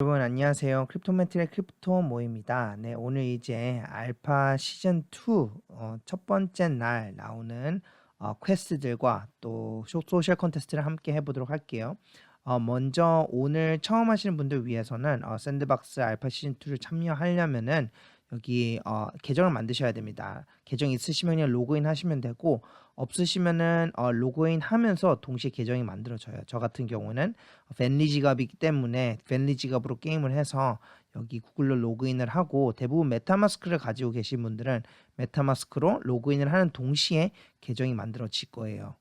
여러분 안녕하세요. 크립토메트의 크립토 모입니다. 네, 오늘 이제 알파 시즌 2 어, 첫 번째 날 나오는 어, 퀘스트들과 또 쇼- 소셜 콘테스트를 함께 해보도록 할게요. 어, 먼저 오늘 처음 하시는 분들 위해서는 어, 샌드박스 알파 시즌 2를 참여하려면은 여기 어, 계정을 만드셔야 됩니다. 계정 있으시면 로그인 하시면 되고 없으시면은 어, 로그인 하면서 동시에 계정이 만들어져요. 저 같은 경우는 벤리 지갑이기 때문에 벤리 지갑으로 게임을 해서 여기 구글로 로그인을 하고 대부분 메타마스크를 가지고 계신 분들은 메타마스크로 로그인을 하는 동시에 계정이 만들어질 거예요.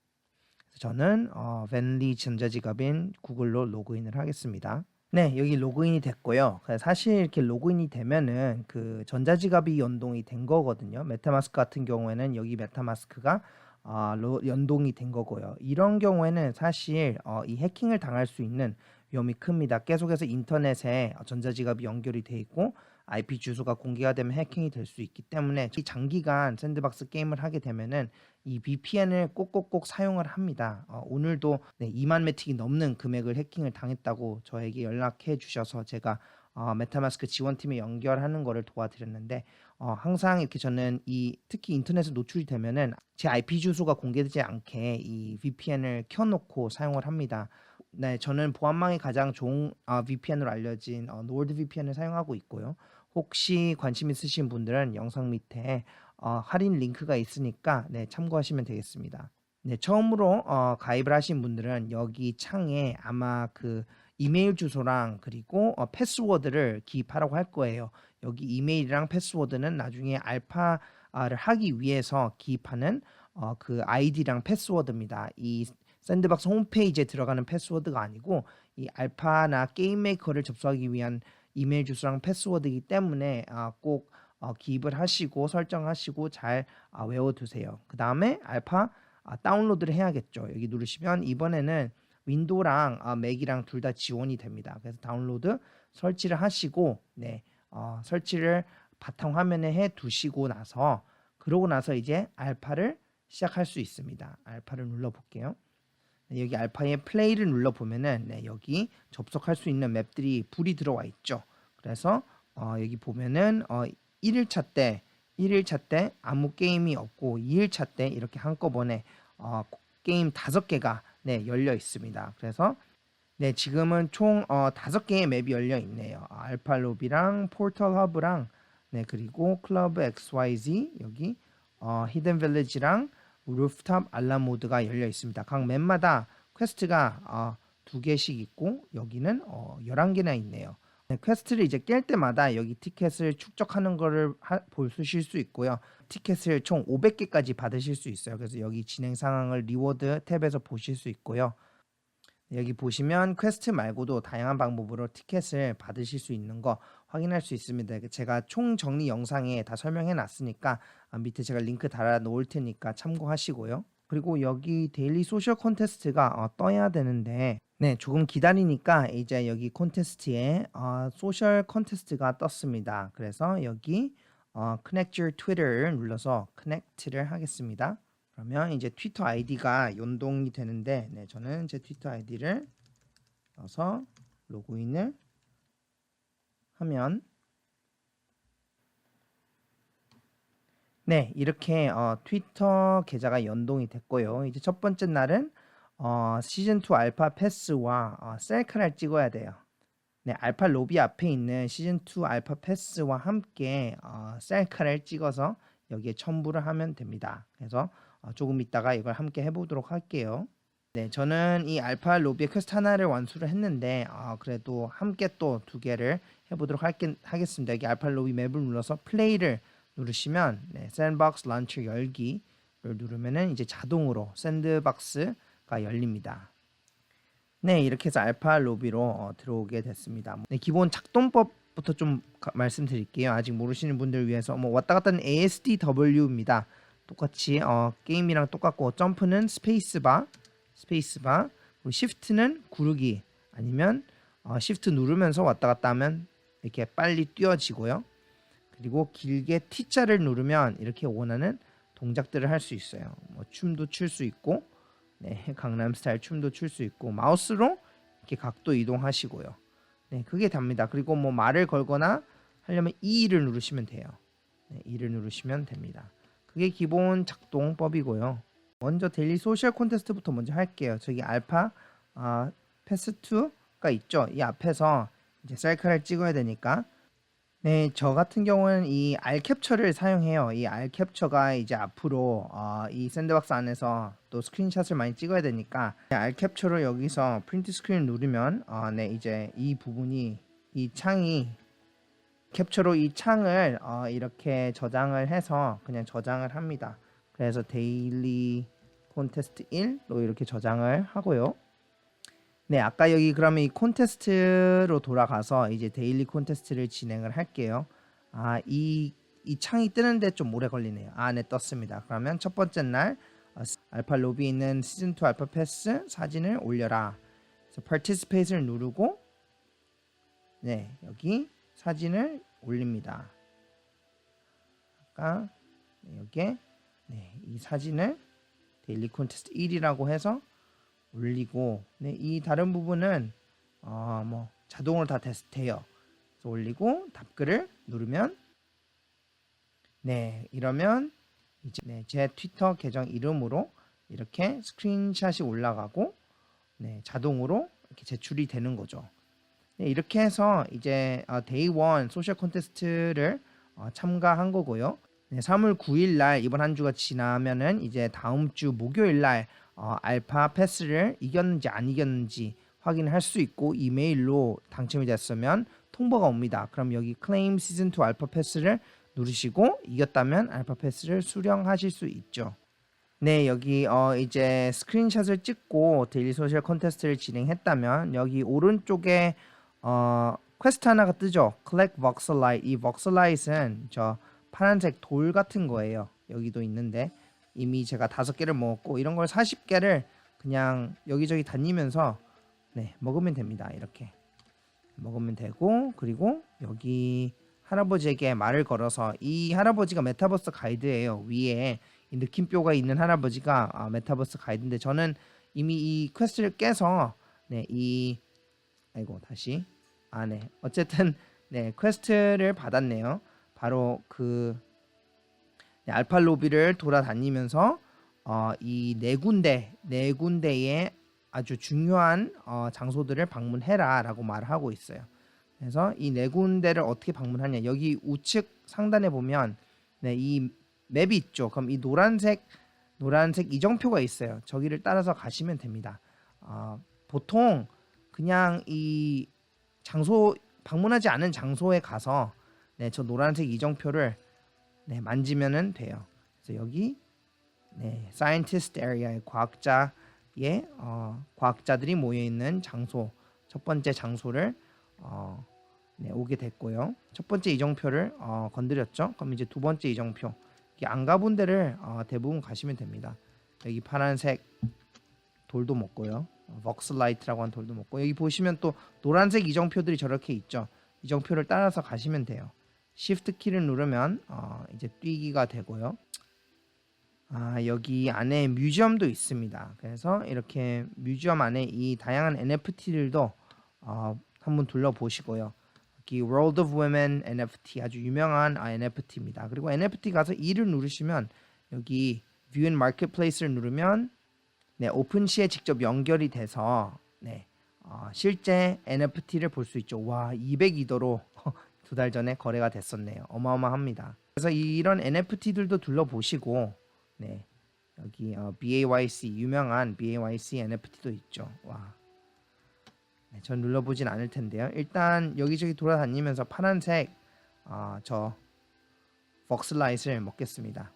그래서 저는 어, 벤리 전자지갑인 구글로 로그인을 하겠습니다. 네, 여기 로그인이 됐고요. 그래서 사실 이렇게 로그인이 되면은 그 전자지갑이 연동이 된 거거든요. 메타마스크 같은 경우에는 여기 메타마스크가 아, 로- 연동이 된 거고요. 이런 경우에는 사실 어, 이 해킹을 당할 수 있는 위험이 큽니다. 계속해서 인터넷에 전자지갑이 연결이 돼 있고 IP 주소가 공개가 되면 해킹이 될 수 있기 때문에 이 장기간 샌드박스 게임을 하게 되면은 이 VPN을 꼭꼭꼭 사용을 합니다. 어, 오늘도 네, 2만 매틱이 넘는 금액을 해킹을 당했다고 저에게 연락해 주셔서 제가 어, 메타마스크 지원팀에 연결하는 거를 도와드렸는데 어, 항상 이렇게 저는 이 특히 인터넷에 노출이 되면은 제 IP 주소가 공개되지 않게 이 VPN을 켜놓고 사용을 합니다. 네, 저는 보안망이 가장 좋은 어, VPN으로 알려진 어, 노드 VPN을 사용하고 있고요. 혹시 관심 있으신 분들은 영상 밑에 어, 할인 링크가 있으니까 네, 참고하시면 되겠습니다. 네, 처음으로 어, 가입을 하신 분들은 여기 창에 아마 그 이메일 주소랑 그리고 어, 패스워드를 기입하라고 할 거예요. 여기 이메일이랑 패스워드는 나중에 알파를 하기 위해서 기입하는 어, 그 아이디랑 패스워드입니다. 이 샌드박스 홈페이지에 들어가는 패스워드가 아니고 이 알파나 게임 메이커를 접속하기 위한 이메일 주소랑 패스워드이기 때문에 아, 꼭 어, 기입을 하시고 설정하시고 잘 아, 외워두세요. 그 다음에 알파 아, 다운로드를 해야겠죠. 여기 누르시면 이번에는 윈도우랑 아, 맥이랑 둘 다 지원이 됩니다. 그래서 다운로드 설치를 하시고 네 어, 설치를 바탕 화면에 해 두시고 나서 그러고 나서 이제 알파를 시작할 수 있습니다. 알파를 눌러 볼게요. 네, 여기 알파의 플레이를 눌러 보면은 네, 여기 접속할 수 있는 맵들이 불이 들어와 있죠. 그래서 어, 여기 보면은 어, 1일차 때 1일차 때 아무 게임이 없고 2일차 때 이렇게 한꺼번에 어, 게임 다섯 개가 네, 열려 있습니다. 그래서 네, 지금은 총 어, 다섯 개의 맵이 열려 있네요. 아, 알파 로비랑 포털 허브랑 네, 그리고 클럽 XYZ 여기 어, 히든 빌리지랑 루프탑 알람 모드가 열려 있습니다. 각 맵마다 퀘스트가 어, 두 개씩 있고 여기는 어, 11개나 있네요. 네, 퀘스트를 이제 깰 때마다 여기 티켓을 축적하는 거를 하, 보실 수 있고요. 티켓을 총 500개까지 받으실 수 있어요. 그래서 여기 진행 상황을 리워드 탭에서 보실 수 있고요. 여기 보시면 퀘스트 말고도 다양한 방법으로 티켓을 받으실 수 있는 거 확인할 수 있습니다. 제가 총 정리 영상에 다 설명해 놨으니까 아, 밑에 제가 링크 달아 놓을 테니까 참고하시고요. 그리고 여기 데일리 소셜 콘테스트가 어, 떠야 되는데 네 조금 기다리니까 이제 여기 콘테스트에 어, 소셜 콘테스트가 떴습니다. 그래서 여기 어, Connect your Twitter를 눌러서 Connect를 하겠습니다. 그러면 이제 트위터 아이디가 연동이 되는데 네, 저는 제 트위터 아이디를 넣어서 로그인을 하면 네 이렇게 어, 트위터 계좌가 연동이 됐고요. 이제 첫 번째 날은 어, 시즌 2 알파 패스와 어, 셀카를 찍어야 돼요. 네, 알파 로비 앞에 있는 시즌 2 알파 패스와 함께 어, 셀카를 찍어서 여기에 첨부를 하면 됩니다. 그래서 어, 조금 있다가 이걸 함께 해보도록 할게요. 네, 저는 이 알파 로비의 퀘스트 하나를 완수를 했는데 어, 그래도 함께 또 두 개를 해보도록 할게, 하겠습니다. 여기 알파 로비 맵을 눌러서 플레이를 누르시면 네, 샌드박스 런처 열기를 누르면은 이제 자동으로 샌드박스 가 열립니다. 네, 이렇게 해서 알파 로비로 어, 들어오게 됐습니다. 네, 기본 작동법부터 좀 가- 말씀드릴게요. 아직 모르시는 분들 위해서 뭐 왔다 갔다 하는 ASDW입니다. 똑같이 어, 게임이랑 똑같고 점프는 스페이스바, 스페이스바, 그리고 시프트는 구르기 아니면 어, 시프트 누르면서 왔다 갔다 하면 이렇게 빨리 뛰어지고요. 그리고 길게 T자를 누르면 이렇게 원하는 동작들을 할 수 있어요. 뭐 춤도 출 수 있고, 네, 강남 스타일 춤도 출 수 있고, 마우스로 이렇게 각도 이동하시고요. 네, 그게 답니다. 그리고 뭐 말을 걸거나 하려면 E를 누르시면 돼요. 네, E를 누르시면 됩니다. 그게 기본 작동법이고요. 먼저 데일리 소셜 콘테스트부터 먼저 할게요. 저기 알파 아, 패스 2가 있죠. 이 앞에서 이제 셀카를 찍어야 되니까 네, 저 같은 경우는 이 R 캡처를 사용해요. 이 R 캡처가 이제 앞으로 어, 이 샌드박스 안에서 또 스크린샷을 많이 찍어야 되니까 R 캡처로 여기서 프린트 스크린 누르면 어, 네, 이제 이 부분이 이 창이 캡처로 이 창을 어, 이렇게 저장을 해서 그냥 저장을 합니다. 그래서 데일리 콘테스트 1로 이렇게 저장을 하고요. 네, 아까 여기 그러면 이 콘테스트로 돌아가서 이제 데일리 콘테스트를 진행을 할게요. 아, 이, 이 창이 뜨는데 좀 오래 걸리네요. 아, 네, 떴습니다. 그러면 첫 번째 날 어, 알파 로비에 있는 시즌 2 알파 패스 사진을 올려라. 그래서 participate을 누르고 네, 여기 사진을 올립니다. 아까 네, 여기에 네, 이 사진을 데일리 콘테스트 1이라고 해서 올리고 네, 이 다른 부분은 어, 뭐 자동으로 다 됐, 돼요. 그래서 올리고 답글을 누르면 네 이러면 이제 네, 제 트위터 계정 이름으로 이렇게 스크린샷이 올라가고 네, 자동으로 이렇게 제출이 되는 거죠. 네, 이렇게 해서 이제 어, 데이 원 소셜 콘테스트를 어, 참가한 거고요. 네, 3월 9일 날 이번 한 주가 지나면은 이제 다음 주 목요일 날 어, 알파 패스를 이겼는지 안 이겼는지 확인할 수 있고 이메일로 당첨이 됐으면 통보가 옵니다. 그럼 여기 클레임 시즌 2 알파 패스를 누르시고 이겼다면 알파 패스를 수령하실 수 있죠. 네, 여기 어 이제 스크린샷을 찍고 데일리 소셜 콘테스트를 진행했다면 여기 오른쪽에 어 퀘스트 하나가 뜨죠. Collect Voxelite. 이 Voxelite은 저 파란색 돌 같은 거예요. 여기도 있는데 이미 제가 다섯 개를 먹었고 이런 걸 40개를 그냥 여기저기 다니면서 네, 먹으면 됩니다. 이렇게 먹으면 되고 그리고 여기 할아버지에게 말을 걸어서 이 할아버지가 메타버스 가이드예요. 위에 이 느낌표가 있는 할아버지가 아, 메타버스 가이드인데 저는 이미 이 퀘스트를 깨서 네, 이 아이고 다시 아 네. 어쨌든 네, 퀘스트를 받았네요. 바로 그 네, 알파 로비를 돌아다니면서 어, 이 네 군데 네 군데의 아주 중요한 어, 장소들을 방문해라라고 말을 하고 있어요. 그래서 이 네 군데를 어떻게 방문하냐? 여기 우측 상단에 보면 네, 이 맵이 있죠. 그럼 이 노란색 노란색 이정표가 있어요. 저기를 따라서 가시면 됩니다. 어, 보통 그냥 이 장소 방문하지 않은 장소에 가서 네, 저 노란색 이정표를 네, 만지면은 돼요. 그래서 여기 네, scientist area의 과학자의 어, 과학자들이 모여 있는 장소 첫 번째 장소를 어, 네, 오게 됐고요. 첫 번째 이정표를 어, 건드렸죠. 그럼 이제 두 번째 이정표 안 가본 데를 어, 대부분 가시면 됩니다. 여기 파란색 돌도 먹고요. 벅슬라이트라고 한 돌도 먹고 여기 보시면 또 노란색 이정표들이 저렇게 있죠. 이정표를 따라서 가시면 돼요. Shift 키를 누르면 어, 이제 뛰기가 되고요. 아, 여기 안에 뮤지엄도 있습니다. 그래서 이렇게 뮤지엄 안에 이 다양한 NFT들도 어, 한번 둘러보시고요. 여기 World of Women NFT 아주 유명한 아, NFT입니다. 그리고 NFT 가서 2를 누르시면 여기 View in Marketplace를 누르면 네, 오픈시에 직접 연결이 돼서 네, 어, 실제 NFT를 볼 수 있죠. 와, 202도로 두 달 전에 거래가 됐었네요. 어마어마합니다. 그래서 이런 NFT들도 둘러보시고 네 여기 어, BAYC 유명한 BAYC NFT도 있죠. 와. 네, 전 눌러보진 않을 텐데요. 일단 여기저기 돌아다니면서 파란색 어, 저 벅슬라이트를 먹겠습니다.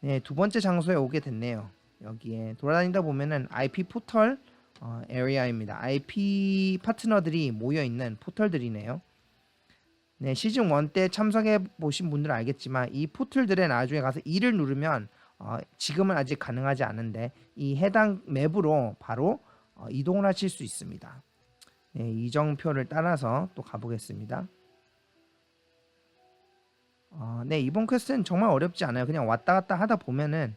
네, 두 번째 장소에 오게 됐네요. 여기에 돌아다니다 보면은 IP 포털 어, 에리아입니다. IP 파트너들이 모여 있는 포털들이네요. 네, 시즌 1 때 참석해 보신 분들은 알겠지만 이 포털들에 나중에 가서 2를 누르면 어, 지금은 아직 가능하지 않은데 이 해당 맵으로 바로 어, 이동을 하실 수 있습니다. 네, 이정표를 따라서 또 가보겠습니다. 어, 네, 이번 퀘스트는 정말 어렵지 않아요. 그냥 왔다 갔다 하다 보면은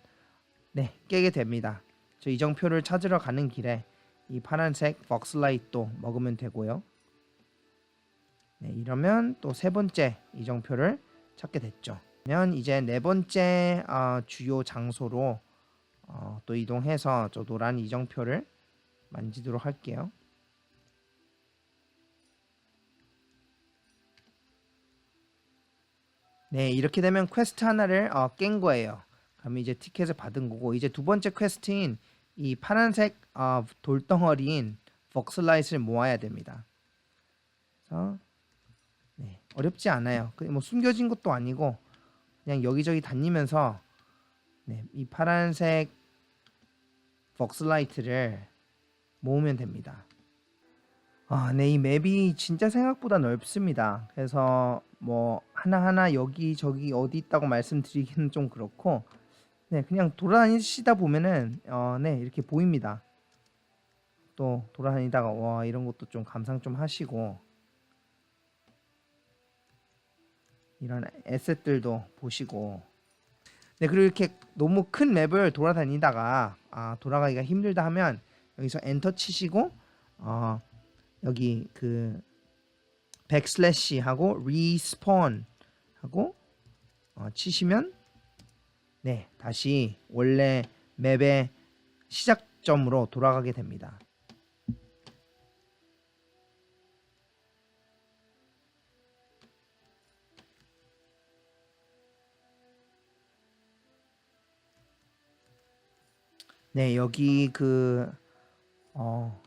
네, 깨게 됩니다. 저 이정표를 찾으러 가는 길에 이 파란색 벅슬라이트도 먹으면 되고요. 네, 이러면 또 세 번째 이정표를 찾게 됐죠. 그러면 이제 네 번째 어, 주요 장소로 어, 또 이동해서 저 노란 이정표를 만지도록 할게요. 네, 이렇게 되면 퀘스트 하나를 어, 깬 거예요. 그러면 이제 티켓을 받은 거고 이제 두 번째 퀘스트인 이 파란색 어, 돌덩어리인 벅슬라이트를 모아야 됩니다. 그래서 네, 어렵지 않아요. 그뭐 숨겨진 것도 아니고 그냥 여기저기 다니면서 네, 이 파란색 벅슬라이트를 모으면 됩니다. 아, 네, 이 맵이 진짜 생각보다 넓습니다. 그래서 뭐 하나하나 여기 저기 어디 있다고 말씀드리기는 좀 그렇고 네, 그냥 돌아다니시다 보면은 어, 네, 이렇게 보입니다. 또 돌아다니다가 와, 이런 것도 좀 감상 좀 하시고 이런 에셋들도 보시고 네, 그리고 이렇게 너무 큰 맵을 돌아다니다가 아, 돌아가기가 힘들다 하면 여기서 엔터 치시고 어, 여기 그 백슬래시 하고 리스폰 하고 어, 치시면 네 다시 원래 맵의 시작점으로 돌아가게 됩니다. 네 여기 그 어,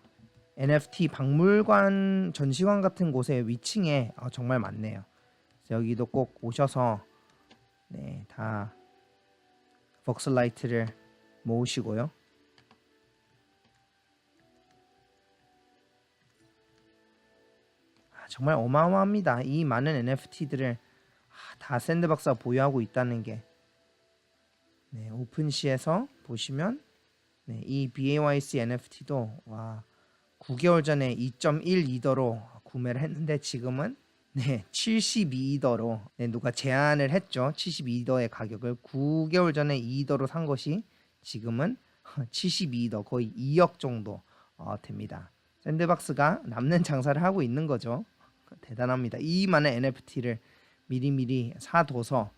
NFT 박물관 전시관 같은 곳에 위층에 어, 정말 많네요. 여기도 꼭 오셔서 네, 다 벅슬라이트를 모으시고요. 아, 정말 어마어마합니다. 이 많은 NFT들을 아, 다 샌드박스가 보유하고 있다는 게 네, 오픈시에서 보시면 네, 이 BAYC NFT도 와 9개월 전에 2.1이더로 구매를 했는데 지금은 네, 72이더로 네, 누가 제안을 했죠. 72이더의 가격을 9개월 전에 2이더로 산 것이 지금은 72이더 거의 2억 정도 어, 됩니다. 샌드박스가 남는 장사를 하고 있는 거죠. 대단합니다. 이 많은 NFT를 미리미리 사둬서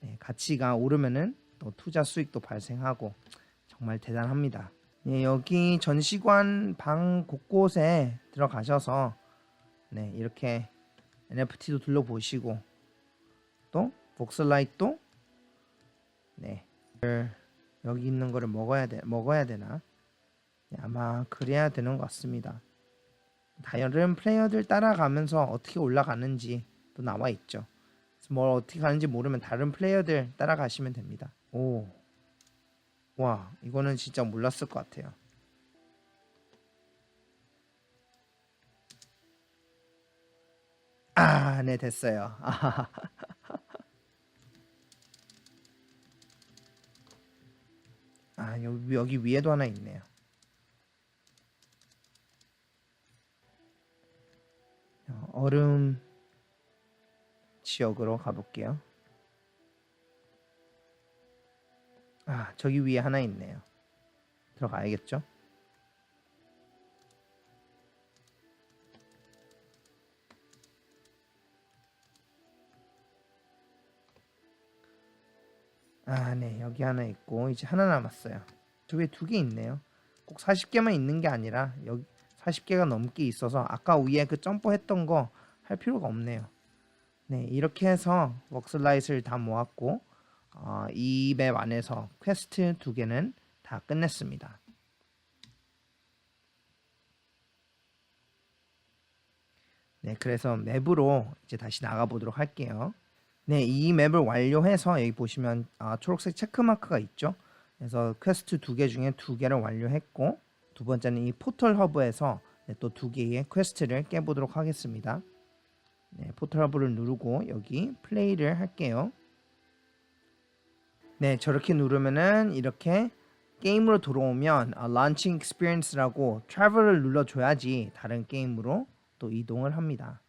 네, 가치가 오르면은 또 투자 수익도 발생하고 정말 대단합니다. 예, 여기 전시관 방 곳곳에 들어가셔서 네, 이렇게 NFT도 둘러보시고 또 복슬라이트도 네, 여기 있는 거를 먹어야 돼 먹어야 되나? 네, 아마 그래야 되는 것 같습니다. 다른 플레이어들 따라가면서 어떻게 올라가는지 또 나와 있죠. 뭘 어떻게 가는지 모르면 다른 플레이어들 따라가시면 됩니다. 오. 와, 이거는 진짜 몰랐을 것 같아요. 아, 네, 됐어요. 아, 여기, 여기 위에도 하나 있네요. 얼음 지역으로 가볼게요. 아, 저기 위에 하나 있네요. 들어가야겠죠? 아, 네. 여기 하나 있고 이제 하나 남았어요. 저 위에 두 개 있네요. 꼭 40개만 있는 게 아니라 여기 40개가 넘게 있어서 아까 위에 그 점프했던 거 할 필요가 없네요. 네, 이렇게 해서 웍슬라이트를 다 모았고 어, 이맵 안에서 퀘스트 두 개는 다 끝냈습니다. 네, 그래서 맵으로 이제 다시 나가 보도록 할게요. 네, 이 맵을 완료해서 여기 보시면 아, 초록색 체크 마크가 있죠. 그래서 퀘스트 두 개 중에 두 개를 완료했고 두 번째는 이 포털 허브에서 네, 또두 개의 퀘스트를 깨보도록 하겠습니다. 네, 포털 허브를 누르고 여기 플레이를 할게요. 네, 저렇게 누르면은 이렇게 게임으로 들어오면 어, Launching Experience라고 Travel을 눌러줘야지 다른 게임으로 또 이동을 합니다.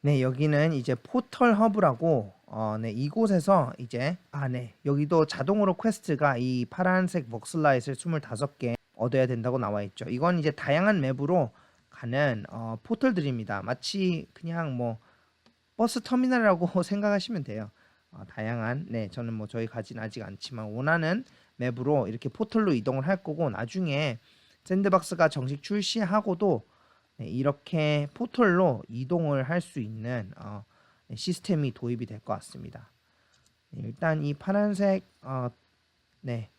네, 여기는 이제 포털 허브라고 어, 네, 이곳에서 이제 아, 네, 여기도 자동으로 퀘스트가 이 파란색 벅슬라이트를 25개 얻어야 된다고 나와 있죠. 이건 이제 다양한 맵으로 가는 어, 포털들입니다. 마치 그냥 뭐 버스 터미널이라고 생각하시면 돼요. 어, 다양한 네 저는 뭐 저희 가진 아직 않지만 원하는 맵으로 이렇게 포털로 이동을 할 거고 나중에 샌드박스가 정식 출시하고도 네, 이렇게 포털로 이동을 할 수 있는 어, 네, 시스템이 도입이 될 것 같습니다. 네, 일단 이 파란색 어, 네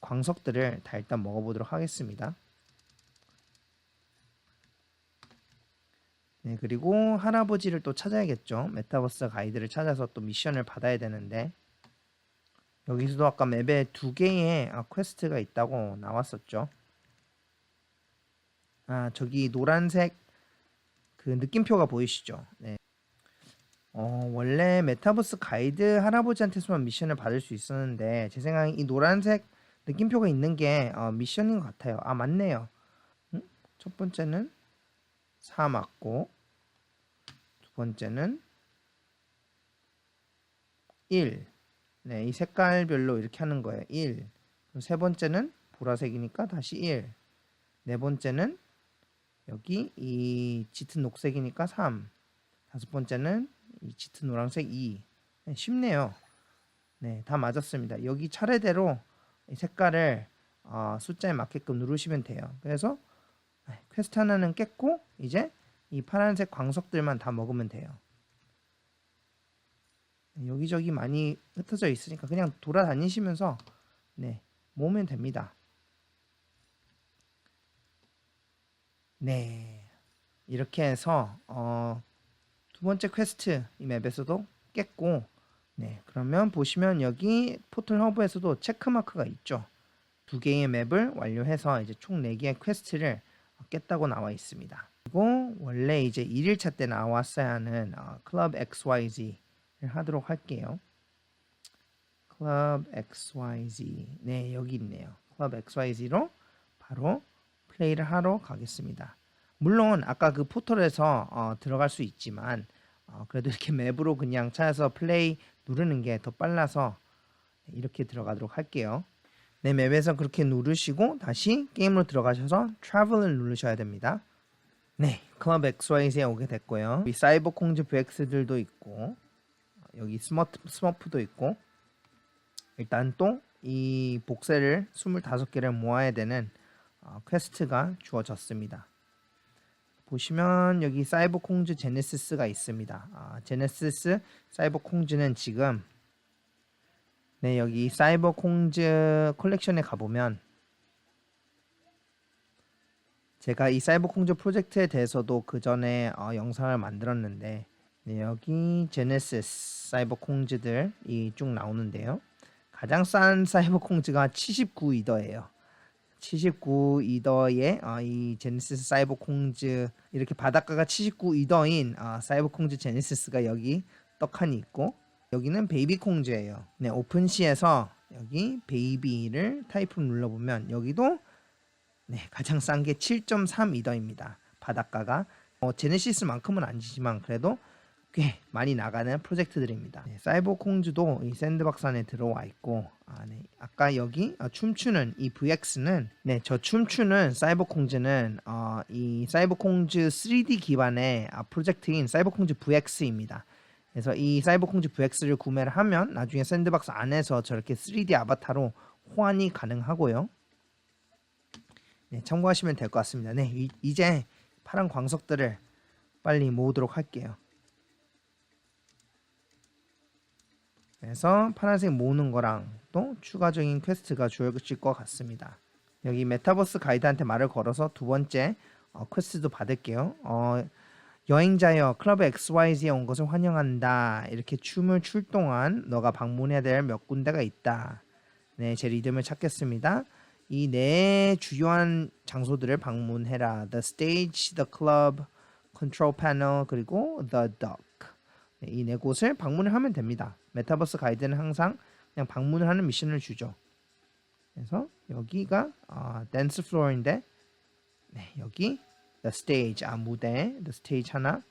광석들을 다 일단 먹어보도록 하겠습니다. 네, 그리고 할아버지를 또 찾아야겠죠. 메타버스 가이드를 찾아서 또 미션을 받아야 되는데 여기서도 아까 맵에 두 개의 아, 퀘스트가 있다고 나왔었죠. 아, 저기 노란색 그 느낌표가 보이시죠? 네. 어, 원래 메타버스 가이드 할아버지한테서만 미션을 받을 수 있었는데 제 생각에 이 노란색 느낌표가 있는 게 어, 미션인 것 같아요. 아, 맞네요. 음? 첫 번째는 4 맞고 두 번째는 1. 네, 이 색깔별로 이렇게 하는 거예요. 1. 그럼 세 번째는 보라색이니까 다시 1. 네 번째는 여기 이 짙은 녹색이니까 3. 다섯 번째는 이 짙은 노란색 2. 네, 쉽네요. 네, 다 맞았습니다. 여기 차례대로 이 색깔을 어, 숫자에 맞게끔 누르시면 돼요. 그래서 네, 퀘스트 하나는 깼고 이제 이 파란색 광석들만 다 먹으면 돼요. 네, 여기저기 많이 흩어져 있으니까 그냥 돌아다니시면서 네, 모으면 됩니다. 네. 이렇게 해서 어, 두 번째 퀘스트 이 맵에서도 깼고 네, 그러면 보시면 여기 포털 허브에서도 체크 마크가 있죠. 두 개의 맵을 완료해서 이제 총 4개의 퀘스트를 깼다고 나와 있습니다. 그리고 원래 이제 1일차 때 나왔어야 하는 어, 클럽 XYZ를 하도록 할게요. 클럽 XYZ. 네, 여기 있네요. 클럽 XYZ로 바로 플레이를 하러 가겠습니다. 물론 아까 그 포털에서 어, 들어갈 수 있지만 어, 그래도 이렇게 맵으로 그냥 찾아서 플레이 누르는 게 더 빨라서 이렇게 들어가도록 할게요. 네, 맵에서 그렇게 누르시고 다시 게임으로 들어가셔서 트래블을 누르셔야 됩니다. 네, 클럽 XYZ에 오게 됐고요. 이 사이버 콩즈 VX들도 있고 여기 스머트, 스머프도 있고 일단 또 이 복세를 25개를 모아야 되는 어, 퀘스트가 주어졌습니다. 보시면 여기 사이버 콩즈 제네시스가 있습니다. 아, 제네시스 사이버 콩즈는 지금 네 여기 사이버 콩즈 컬렉션에 가보면 제가 이 사이버 콩즈 프로젝트에 대해서도 그 전에 어, 영상을 만들었는데 네, 여기 제네시스 사이버 콩즈들 이 쭉 나오는데요. 가장 싼 사이버 콩즈가 79 이더예요. 79 이더의 어, 이 제네시스 사이버 콩즈 이렇게 바닷가가 79 이더인 어, 사이버 콩즈 제네시스가 여기 떡하니 있고 여기는 베이비 콩즈예요. 네, 오픈시에서 여기 베이비를 타입으로 눌러보면 여기도 네, 가장 싼 게 7.3 이더입니다. 바닷가가 어, 제네시스만큼은 아니지만 그래도 꽤 많이 나가는 프로젝트들입니다. 네, 사이버 콩즈도 이 샌드박스 안에 들어와 있고 아, 네. 아까 여기 아, 춤추는 이 VX는 네, 저 춤추는 사이버 콩즈는 어, 이 사이버 콩즈 3D 기반의 아, 프로젝트인 사이버 콩즈 VX입니다. 그래서 이 사이버 콩즈 VX를 구매를 하면 나중에 샌드박스 안에서 저렇게 3D 아바타로 호환이 가능하고요. 네, 참고하시면 될 것 같습니다. 네, 이, 이제 파란 광석들을 빨리 모으도록 할게요. 그래서 파란색 모으는 거랑 또 추가적인 퀘스트가 주어질 것 같습니다. 여기 메타버스 가이드한테 말을 걸어서 두 번째 어, 퀘스트도 받을게요. 어, 여행자여 클럽 XYZ에 온 것을 환영한다. 이렇게 춤을 출 동안 너가 방문해야 될 몇 군데가 있다. 네, 제 리듬을 찾겠습니다. 이 네 주요한 장소들을 방문해라. The stage, the club, control panel, 그리고 the dock. 네, 이네 곳을 방문을 하면 됩니다. 메타버스 가이드는 항상 그냥 방문을 하는 미션을 주죠. 그래서 여기가 어, 댄스 플로어인데 네, 여기 the stage 아 무대 the stage 하나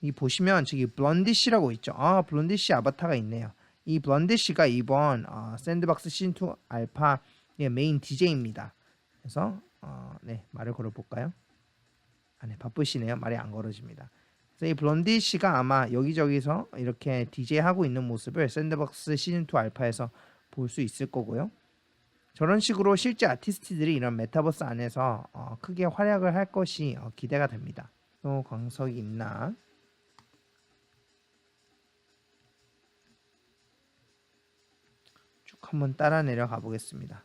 이 보시면 저기 블런디시라고 있죠. 아 블런디시 아바타가 있네요. 이 블런디시가 이번 어, 샌드박스 시즌 2 알파 의 메인 DJ입니다. 그래서 어, 네 말을 걸어볼까요? 아, 네 바쁘시네요. 말이 안 걸어집니다. 그래서 이 블론디 씨가 아마 여기저기서 이렇게 DJ 하고 있는 모습을 샌드박스 시즌 2 알파에서 볼 수 있을 거고요. 저런 식으로 실제 아티스트들이 이런 메타버스 안에서 어, 크게 활약을 할 것이 어, 기대가 됩니다. 또 광석이 있나? 쭉 한번 따라 내려가 보겠습니다.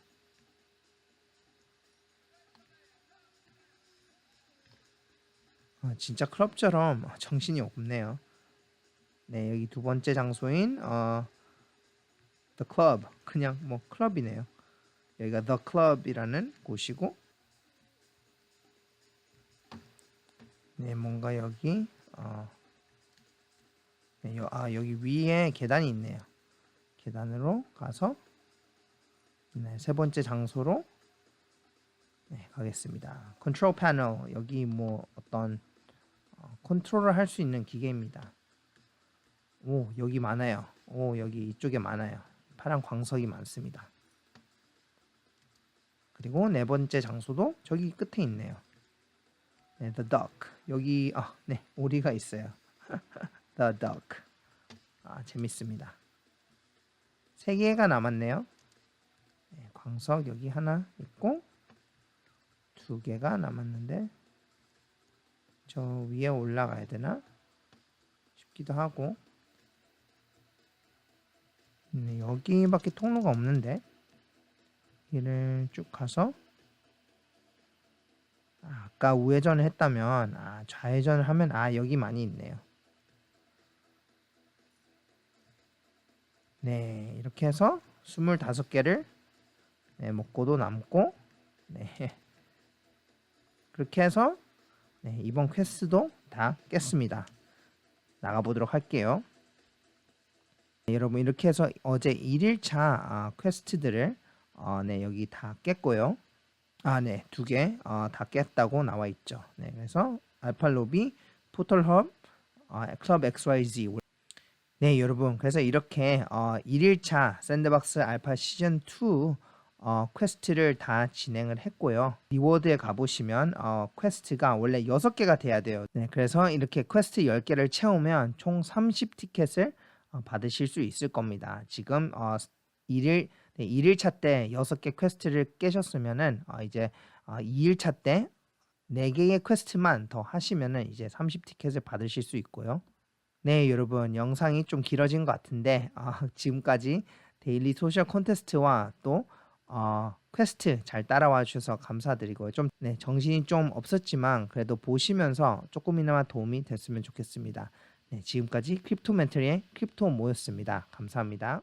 아, 진짜 클럽처럼 정신이 없네요. 네, 여기 두 번째 장소인 어, The Club 그냥 뭐 클럽이네요. 여기가 The Club이라는 곳이고 네, 뭔가 여기 어, 네, 여, 아 여기 위에 계단이 있네요. 계단으로 가서 네, 세 번째 장소로 네, 가겠습니다. 컨트롤 패널 여기 뭐 어떤 어, 컨트롤을 할 수 있는 기계입니다. 오 여기 많아요. 오 여기 이쪽에 많아요. 파란 광석이 많습니다. 그리고 네 번째 장소도 저기 끝에 있네요. 네, the duck 여기 아 네 오리가 있어요. the duck 아 재밌습니다. 세 개가 남았네요. 네, 광석 여기 하나 있고 두 개가 남았는데 저 위에 올라가야 되나 싶기도 하고 네, 여기밖에 통로가 없는데 길을 쭉 가서 아, 아까 우회전을 했다면 아, 좌회전을 하면 아 여기 많이 있네요. 네 이렇게 해서 25개를 네, 먹고도 남고 네 그렇게 해서 네, 이번 퀘스트도 다 깼습니다. 나가보도록 할게요. 네, 여러분 이렇게 해서 어제 1일차 아, 퀘스트들을 어, 네 여기 다 깼고요. 아, 네, 두 개, 어, 다 깼다고 나와 있죠. 네, 그래서 알팔로비, 포털헙, 어, 클럽 XYZ. 네, 여러분, 그래서 이렇게 어, 1일차 샌드박스 알파 시즌 2 어, 퀘스트를 다 진행을 했고요. 리워드에 가보시면 어, 퀘스트가 원래 6개가 돼야 돼요. 네, 그래서 이렇게 퀘스트 10개를 채우면 총 30티켓을 어, 받으실 수 있을 겁니다. 지금 어, 1일 네, 1일차 때 6개 퀘스트를 깨셨으면은 어, 이제 어, 2일차 때 4개의 퀘스트만 더 하시면은 이제 30티켓을 받으실 수 있고요. 네, 여러분 영상이 좀 길어진 것 같은데 어, 지금까지 데일리 소셜 콘테스트와 또 어, 퀘스트 잘 따라와 주셔서 감사드리고요. 좀 네, 정신이 좀 없었지만 그래도 보시면서 조금이나마 도움이 됐으면 좋겠습니다. 네, 지금까지 크립토멘터리의 크립토 모였습니다. 감사합니다.